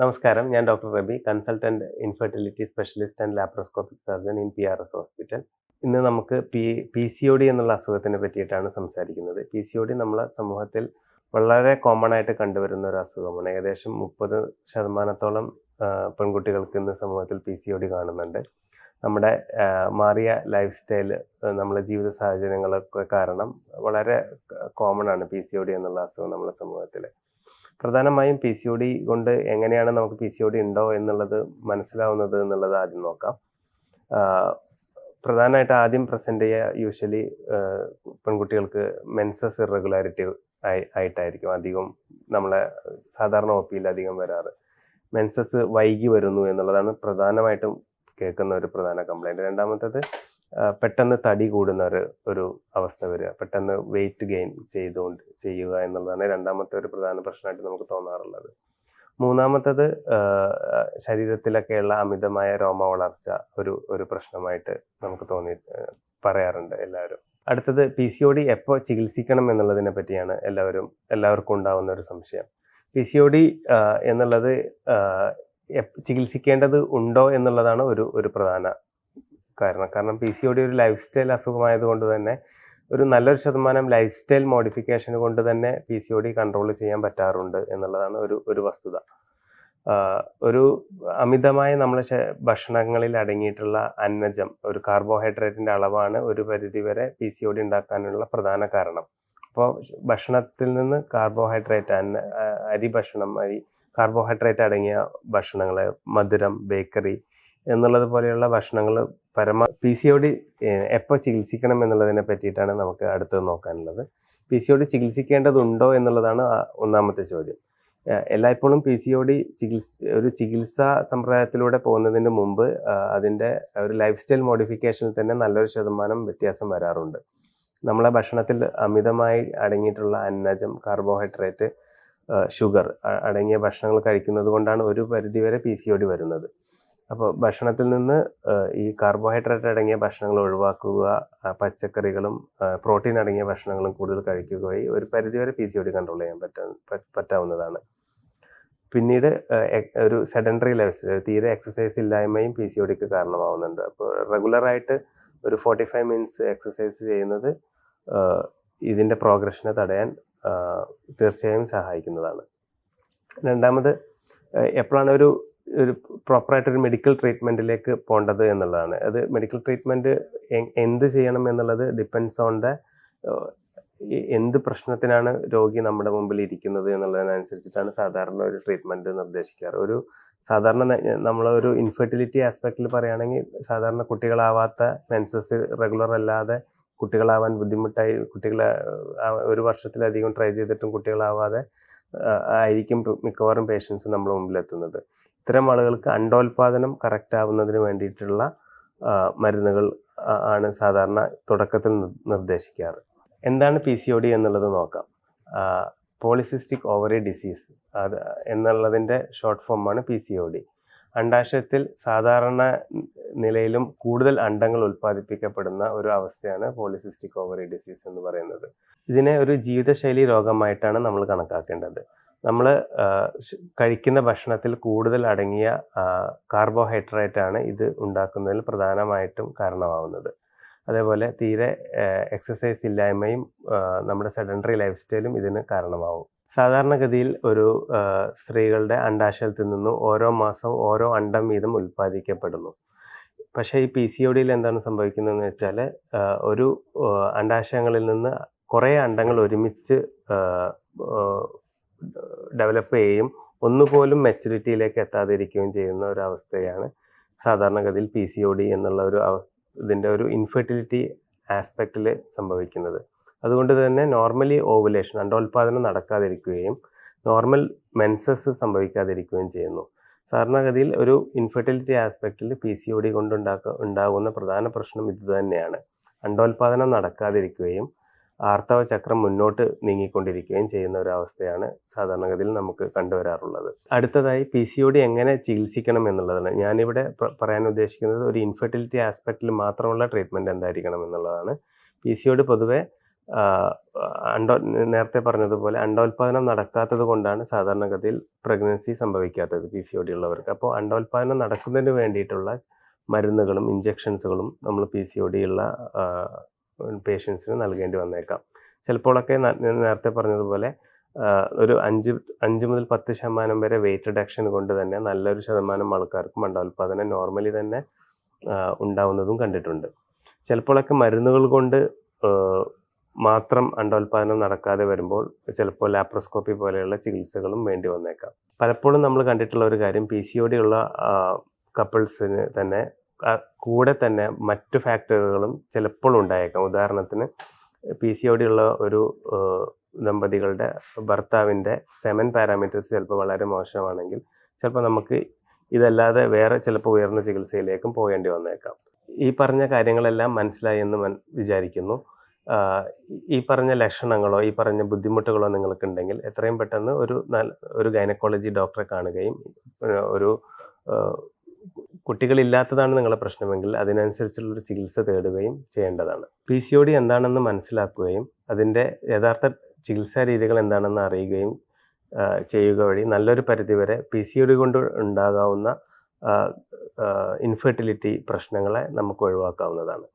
നമസ്കാരം. ഞാൻ doctor Rabi consultant infertility specialist and laparoscopic surgeon in P R S hospital. ഇന്ന് നമുക്ക് P P C O D എന്നുള്ള അസുഖത്തിനെ പറ്റിയിട്ടാണ് സംസാരിക്കുന്നത്. പി സി ഒ ഡി നമ്മളെ സമൂഹത്തിൽ വളരെ കോമൺ ആയിട്ട് കണ്ടുവരുന്ന ഒരു അസുഖമാണ്. ഏകദേശം മുപ്പത് ശതമാനത്തോളം പെൺകുട്ടികൾക്ക് ഇന്ന് സമൂഹത്തിൽ പി സി ഒ ഡി കാണുന്നുണ്ട്. നമ്മുടെ മാറിയ ലൈഫ് സ്റ്റൈൽ നമ്മളെ ജീവിത സാഹചര്യങ്ങളൊക്കെ കാരണം വളരെ കോമൺ ആണ് പി സി ഒ ഡി എന്നുള്ള അസുഖം നമ്മുടെ സമൂഹത്തിൽ പ്രധാനമായും പി സി ഒ ഡി കൊണ്ട് എങ്ങനെയാണ് നമുക്ക് പി സി ഒ ഡി ഉണ്ടോ എന്നുള്ളത് മനസ്സിലാവുന്നത് എന്നുള്ളത് ആദ്യം നോക്കാം. പ്രധാനമായിട്ട് ആദ്യം പ്രസന്റ് ചെയ്യുക യൂഷ്വലി പെൺകുട്ടികൾക്ക് മെൻസസ് ഇറഗുലാരിറ്റി ആയി ആയിട്ടായിരിക്കും അധികം നമ്മളെ സാധാരണ ഒ പിയിൽ അധികം വരാറ്. മെൻസസ് വൈകി വരുന്നു എന്നുള്ളതാണ് പ്രധാനമായിട്ടും കേൾക്കുന്ന ഒരു പ്രധാന കംപ്ലൈന്റ് രണ്ടാമത്തേത് പെട്ടെന്ന് തടി കൂടുന്ന ഒരു ഒരു അവസ്ഥ വരിക. പെട്ടെന്ന് വെയിറ്റ് ഗെയിൻ ചെയ്തുകൊണ്ട് ചെയ്യുക എന്നുള്ളതാണ് രണ്ടാമത്തെ ഒരു പ്രധാന പ്രശ്നമായിട്ട് നമുക്ക് തോന്നാറുള്ളത്. മൂന്നാമത്തത് ശരീരത്തിലൊക്കെയുള്ള അമിതമായ രോമ വളർച്ച ഒരു ഒരു പ്രശ്നമായിട്ട് നമുക്ക് തോന്നി പറയാറുണ്ട് എല്ലാവരും. അടുത്തത് പി സി ഒ ഡി എപ്പോൾ ചികിത്സിക്കണം എന്നുള്ളതിനെ പറ്റിയാണ് എല്ലാവരും എല്ലാവർക്കും ഉണ്ടാവുന്ന ഒരു സംശയം. പി സി ഒ ഡി എന്നുള്ളത് ചികിത്സിക്കേണ്ടത് ഉണ്ടോ എന്നുള്ളതാണ് ഒരു ഒരു പ്രധാന കാരണം കാരണം പി സി ഒ ഡി ഒരു ലൈഫ് സ്റ്റൈൽ അസുഖമായതുകൊണ്ട് തന്നെ ഒരു നല്ലൊരു ശതമാനം ലൈഫ് സ്റ്റൈൽ മോഡിഫിക്കേഷൻ കൊണ്ട് തന്നെ P C O D control ചെയ്യാൻ പറ്റാറുണ്ട് എന്നുള്ളതാണ് ഒരു ഒരു വസ്തുത. ഒരു അമിതമായ നമ്മളെ ഭക്ഷണങ്ങളിൽ അടങ്ങിയിട്ടുള്ള അന്നജം ഒരു കാർബോഹൈഡ്രേറ്റിന്റെ അളവാണ് ഒരു പരിധിവരെ പി സി ഒ ഡി ഉണ്ടാക്കാനുള്ള പ്രധാന കാരണം. അപ്പോൾ ഭക്ഷണത്തിൽ നിന്ന് കാർബോഹൈഡ്രേറ്റ് അന്ന അരി ഭക്ഷണം അരി കാർബോഹൈഡ്രേറ്റ് അടങ്ങിയ ഭക്ഷണങ്ങൾ മധുരം ബേക്കറി എന്നുള്ളത് പോലെയുള്ള ഭക്ഷണങ്ങൾ പരമ പി സി ഒ ഡി എപ്പോൾ ചികിത്സിക്കണം എന്നുള്ളതിനെ പറ്റിയിട്ടാണ് നമുക്ക് അടുത്തത് നോക്കാനുള്ളത്. പി സി ഒ ഡി ചികിത്സിക്കേണ്ടതുണ്ടോ എന്നുള്ളതാണ് ഒന്നാമത്തെ ചോദ്യം. എല്ലായ്പ്പോഴും പി സി ഒ ഡി ചികിത്സ ഒരു ചികിത്സാ സമ്പ്രദായത്തിലൂടെ പോകുന്നതിന് മുമ്പ് അതിന്റെ ഒരു ലൈഫ് സ്റ്റൈൽ മോഡിഫിക്കേഷനിൽ തന്നെ നല്ലൊരു ശതമാനം വ്യത്യാസം വരാറുണ്ട്. നമ്മളെ ഭക്ഷണത്തിൽ അമിതമായി അടങ്ങിയിട്ടുള്ള അന്നജം കാർബോഹൈഡ്രേറ്റ് ഷുഗർ അടങ്ങിയ ഭക്ഷണങ്ങൾ കഴിക്കുന്നത് കൊണ്ടാണ് ഒരു പരിധിവരെ പി സി ഒ ഡി വരുന്നത്. അപ്പോൾ ഭക്ഷണത്തിൽ നിന്ന് ഈ കാർബോഹൈഡ്രേറ്റ് അടങ്ങിയ ഭക്ഷണങ്ങൾ ഒഴിവാക്കുക പച്ചക്കറികളും പ്രോട്ടീൻ അടങ്ങിയ ഭക്ഷണങ്ങളും കൂടുതൽ കഴിക്കുക വഴി ഒരു പരിധിവരെ P C O D control ചെയ്യാൻ പറ്റാ പറ്റാവുന്നതാണ്. പിന്നീട് ഒരു സെഡൻഡറി ലൈഫ് തീരെ എക്സസൈസ് ഇല്ലായ്മയും പി സി ഒ ഡിക്ക് കാരണമാവുന്നുണ്ട്. അപ്പോൾ റെഗുലറായിട്ട് ഒരു ഫോർട്ടി ഫൈവ് മിനിറ്റ്സ് എക്സസൈസ് ചെയ്യുന്നത് ഇതിന്റെ പ്രോഗ്രഷനെ തടയാൻ തീർച്ചയായും സഹായിക്കുന്നതാണ്. രണ്ടാമത് എപ്പോഴാണ് ഒരു ഒരു പ്രോപ്പറായിട്ടൊരു മെഡിക്കൽ ട്രീറ്റ്മെന്റിലേക്ക് പോകേണ്ടത് എന്നുള്ളതാണ്. അത് മെഡിക്കൽ ട്രീറ്റ്മെന്റ് എന്ത് ചെയ്യണം എന്നുള്ളത് ഡിപ്പെൻസ് ഓൺ ദ എന്ത് പ്രശ്നത്തിനാണ് രോഗി നമ്മുടെ മുമ്പിൽ ഇരിക്കുന്നത് എന്നുള്ളതിനനുസരിച്ചിട്ടാണ് സാധാരണ ഒരു ട്രീറ്റ്മെന്റ് നിർദ്ദേശിക്കാറ്. ഒരു സാധാരണ നമ്മളൊരു ഇൻഫെർട്ടിലിറ്റി ആസ്പെക്റ്റിൽ പറയുകയാണെങ്കിൽ സാധാരണ കുട്ടികളാവാത്ത മെൻസസ് റെഗുലർ അല്ലാതെ കുട്ടികളാവാൻ ബുദ്ധിമുട്ടായി കുട്ടികളെ ഒരു വർഷത്തിലധികം ട്രൈ ചെയ്തിട്ടും കുട്ടികളാവാതെ ആയിരിക്കും മിക്കവാറും പേഷ്യൻസ് നമ്മുടെ മുമ്പിലെത്തുന്നത്. ഇത്തരം ആളുകൾക്ക് അണ്ടോൽപാദനം കറക്റ്റ് ആവുന്നതിന് വേണ്ടിയിട്ടുള്ള മരുന്നുകൾ ആണ് സാധാരണ തുടക്കത്തിൽ നിർദ്ദേശിക്കാറ്. എന്താണ് പി സി ഒ ഡി എന്നുള്ളത് നോക്കാം. പോളിസിസ്റ്റിക് ഓവറി ഡിസീസ് അത് എന്നുള്ളതിന്റെ ഷോർട്ട് ഫോമാണ് പി സി ഒ ഡി അണ്ടാശയത്തിൽ സാധാരണ നിലയിലും കൂടുതൽ അണ്ടങ്ങൾ ഉൽപ്പാദിപ്പിക്കപ്പെടുന്ന ഒരു അവസ്ഥയാണ് പോളിസിസ്റ്റിക് ഓവറി ഡിസീസ് എന്ന് പറയുന്നത്. ഇതിനെ ഒരു ജീവിതശൈലി രോഗമായിട്ടാണ് നമ്മൾ കണക്കാക്കേണ്ടത്. നമ്മൾ കഴിക്കുന്ന ഭക്ഷണത്തിൽ കൂടുതൽ അടങ്ങിയ കാർബോഹൈഡ്രേറ്റ് ആണ് ഇത് ഉണ്ടാക്കുന്നതിൽ പ്രധാനമായിട്ടും കാരണമാവുന്നത്. അതേപോലെ തീരെ എക്സസൈസ് ഇല്ലായ്മയും നമ്മുടെ സെഡൻഡറി ലൈഫ് സ്റ്റൈലും ഇതിന് കാരണമാവും. സാധാരണഗതിയിൽ ഒരു സ്ത്രീകളുടെ അണ്ടാശയത്തിൽ നിന്നും ഓരോ മാസവും ഓരോ അണ്ടം വീതം ഉൽപ്പാദിക്കപ്പെടുന്നു. പക്ഷേ ഈ പി സി ഒ ഡിയിൽ എന്താണ് സംഭവിക്കുന്നതെന്ന് വെച്ചാൽ ഒരു അണ്ടാശയങ്ങളിൽ നിന്ന് കുറേ അണ്ടങ്ങൾ ഒരുമിച്ച് ഡെവലപ്പ് ചെയ്യുകയും ഒന്നുപോലും മെച്ചുരിറ്റിയിലേക്ക് എത്താതിരിക്കുകയും ചെയ്യുന്ന ഒരു അവസ്ഥയാണ് സാധാരണഗതിയിൽ പി സി ഒ ഡി എന്നുള്ള ഒരു ഇതിന്റെ ഒരു ഇൻഫെർട്ടിലിറ്റി ആസ്പെക്റ്റിൽ സംഭവിക്കുന്നത്. അതുകൊണ്ട് തന്നെ നോർമലി ഓവുലേഷൻ അണ്ടോൽപാദനം നടക്കാതിരിക്കുകയും നോർമൽ മെൻസസ് സംഭവിക്കാതിരിക്കുകയും ചെയ്യുന്നു. സാധാരണഗതിയിൽ ഒരു ഇൻഫെർട്ടിലിറ്റി ആസ്പെക്റ്റിൽ പി സി ഒ ഡി കൊണ്ടുണ്ടാക്ക ഉണ്ടാകുന്ന പ്രധാന പ്രശ്നം ഇതുതന്നെയാണ് അണ്ടോൽപാദനം നടക്കാതിരിക്കുകയും ആർത്തവ ചക്രം മുന്നോട്ട് നീങ്ങിക്കൊണ്ടിരിക്കുകയും ചെയ്യുന്ന ഒരു അവസ്ഥയാണ് സാധാരണഗതിയിൽ നമുക്ക് കണ്ടുവരാറുള്ളത്. അടുത്തതായി പി സി ഒ ഡി എങ്ങനെ ചികിത്സിക്കണം എന്നുള്ളതാണ്. ഞാനിവിടെ പറയാൻ ഉദ്ദേശിക്കുന്നത് ഒരു ഇൻഫെർട്ടിലിറ്റി ആസ്പെക്റ്റിൽ മാത്രമുള്ള ട്രീറ്റ്മെന്റ് എന്തായിരിക്കണം എന്നുള്ളതാണ്. പി സി ഒ ഡി പൊതുവെ അണ്ടോ നേരത്തെ പറഞ്ഞതുപോലെ അണ്ടോൽപാദനം നടക്കാത്തത് കൊണ്ടാണ് സാധാരണഗതിയിൽ പ്രഗ്നൻസി സംഭവിക്കാത്തത് പി സി ഒ ഡി ഉള്ളവർക്ക്. അപ്പോൾ അണ്ടോൽപാദനം നടക്കുന്നതിന് വേണ്ടിയിട്ടുള്ള മരുന്നുകളും ഇഞ്ചെക്ഷൻസുകളും നമ്മൾ പി സി ഒ ഡി ഉള്ള പേഷ്യൻസിന് നൽകേണ്ടി വന്നേക്കാം. ചിലപ്പോഴൊക്കെ നേരത്തെ പറഞ്ഞതുപോലെ ഒരു അഞ്ച് അഞ്ച് മുതൽ പത്ത് ശതമാനം വരെ വെയിറ്റ് റിഡക്ഷൻ കൊണ്ട് തന്നെ നല്ലൊരു ശതമാനം ആൾക്കാർക്കും അണ്ടോൽപാദനം നോർമലി തന്നെ ഉണ്ടാവുന്നതും കണ്ടിട്ടുണ്ട്. ചിലപ്പോഴൊക്കെ മരുന്നുകൾ കൊണ്ട് മാത്രം അണ്ടോൽപാദനം നടക്കാതെ വരുമ്പോൾ ചിലപ്പോൾ ലാപ്രോസ്കോപ്പി പോലെയുള്ള ചികിത്സകളും വേണ്ടി വന്നേക്കാം. പലപ്പോഴും നമ്മൾ കണ്ടിട്ടുള്ള ഒരു കാര്യം പി സി ഒ ഡി ഉള്ള കപ്പിൾസിന് തന്നെ കൂടെ തന്നെ മറ്റു ഫാക്ടറുകളും ചിലപ്പോൾ ഉണ്ടായേക്കാം. ഉദാഹരണത്തിന് പി സി ഒ ഡി ഉള്ള ഒരു ദമ്പതികളുടെ ഭർത്താവിന്റെ സെമൻ പാരാമീറ്റേഴ്സ് ചിലപ്പോൾ വളരെ മോശമാണെങ്കിൽ ചിലപ്പോൾ നമുക്ക് ഇതല്ലാതെ വേറെ ചിലപ്പോൾ ഉയർന്ന ചികിത്സയിലേക്കും പോകേണ്ടി വന്നേക്കാം. ഈ പറഞ്ഞ കാര്യങ്ങളെല്ലാം മനസ്സിലായി എന്ന് വിചാരിക്കുന്നു. ഈ പറഞ്ഞ ലക്ഷണങ്ങളോ ഈ പറഞ്ഞ ബുദ്ധിമുട്ടുകളോ നിങ്ങൾക്കുണ്ടെങ്കിൽ എത്രയും പെട്ടെന്ന് ഒരു ഒരു ഗൈനക്കോളജി ഡോക്ടറെ കാണുകയും ഒരു കുട്ടികളില്ലാത്തതാണ് നിങ്ങളുടെ പ്രശ്നമെങ്കിൽ അതിനനുസരിച്ചുള്ള ഒരു ചികിത്സ തേടുകയും ചെയ്യേണ്ടതാണ്. പി സി ഒ ഡി എന്താണെന്ന് മനസ്സിലാക്കുകയും അതിന്റെ യഥാർത്ഥ ചികിത്സാ രീതികൾ എന്താണെന്ന് അറിയുകയും ചെയ്യുക വഴി നല്ലൊരു പരിധിവരെ പി സി ഒ ഡി കൊണ്ട് ഉണ്ടാകാവുന്ന ഇൻഫെർട്ടിലിറ്റി പ്രശ്നങ്ങളെ നമുക്ക് ഒഴിവാക്കാവുന്നതാണ്.